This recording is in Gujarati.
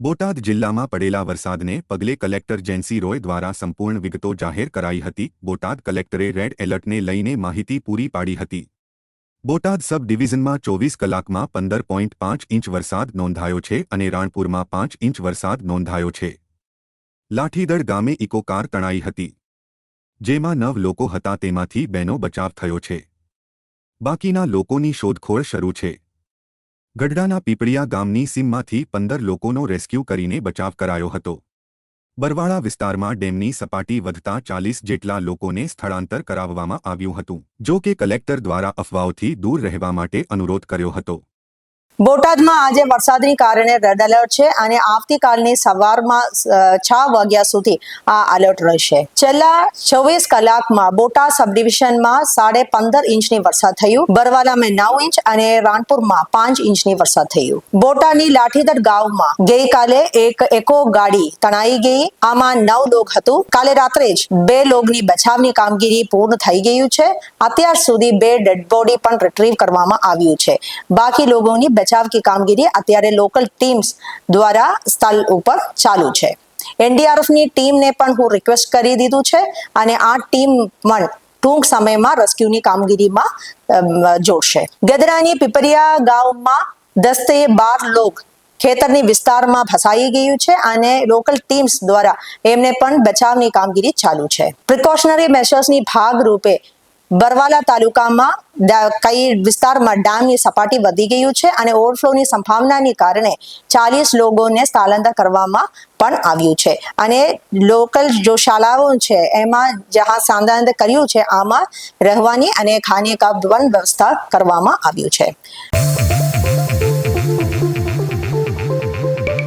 બોટાદ જિલ્લામાં પડેલા વરસાદને પગલે કલેક્ટર જેન્સી રોય દ્વારા સંપૂર્ણ વિગતો જાહેર કરાઈ હતી. બોટાદ કલેક્ટરે રેડ એલર્ટને લઈને માહિતી પૂરી પાડી હતી. બોટાદ સબ ડિવિઝનમાં ચોવીસ કલાકમાં પંદર પોઈન્ટ પાંચ ઇંચ વરસાદ નોંધાયો છે અને રાણપુરમાં પાંચ ઇંચ વરસાદ નોંધાયો છે. લાઠીદળ ગામે ઇકો કાર તણાઈ હતી. જેમાં નવ લોકો હતા તેમાંથી બેનો બચાવ થયો છે. બાકીના લોકોની શોધખોળ શરૂ છે. ગઢડાના પીપળિયા ગામની સીમમાંથી પંદર લોકોનો રેસ્ક્યુ કરીને બચાવ કરાયો હતો. બરવાળા વિસ્તારમાં ડેમની સપાટી વધતા ચાલીસ જેટલા લોકોને સ્થળાંતર કરાવવામાં આવ્યું હતું, જો કે કલેક્ટર દ્વારા અફવાઓથી દૂર રહેવા માટે અનુરોધ કર્યો હતો. બોટાદમાં આજે વરસાદની કારણે રેડ એલર્ટ છે અને આવતીકાલની સવારમાં છ વાગ્યા સુધી આ એલર્ટ રહેશે. છેલ્લા ચોવીસ કલાકમાં બોટાદ સબ સાડે પંદર ઇંચની વરસાદ થયું. બરવાલામાં નવ ઇંચ અને રાણપુરમાં પાંચ ઇંચની વરસાદ થયું. બોટાદની લાઠીદર ગામમાં ગઈકાલે એક એકો ગાડી તણાઈ ગઈ. આમાં નવ લોક હતું. કાલે રાત્રે જ બે લોગની બચાવની કામગીરી પૂર્ણ થઈ ગયું છે. અત્યાર સુધી બે ડેડ બોડી પણ રિટ્રીવ કરવામાં આવ્યું છે. બાકી લોકોની બચાવ કી કામગીરી અત્યારે લોકલ ટીમ્સ દ્વારા સ્થળ ઉપર ચાલુ છે. એનડીઆરએફની ટીમને પણ હું રિક્વેસ્ટ કરી દીધું છે અને આ ટીમ પણ ટૂંક સમયમાં રેસ્ક્યુની કામગીરીમાં જોડશે. ગદરાની પીપરિયા ગામમાં દસથી બાર લોક ખેતરની વિસ્તારમાં ફસાઈ ગયું છે અને લોકલ ટીમ્સ દ્વારા એમને પણ બચાવની કામગીરી ચાલુ છે. પ્રિકોશનરી મેશર્સની ભાગરૂપે બરવાલા તાલુકામાં કઈ વિસ્તારમાં ડેમની સપાટી વધી ગયું છે અને ઓવરફ્લોની સંભાવનાને કારણે ચાલીસ લોકોને સ્થળાંતર કરવામાં પણ આવ્યું છે. અને લોકલ જો શાળાઓ છે, એમાં જ્યાં સ્થળાંતર કર્યું છે, આમાં રહેવાની અને ખાને કા વ્યવસ્થા કરવામાં આવ્યું છે.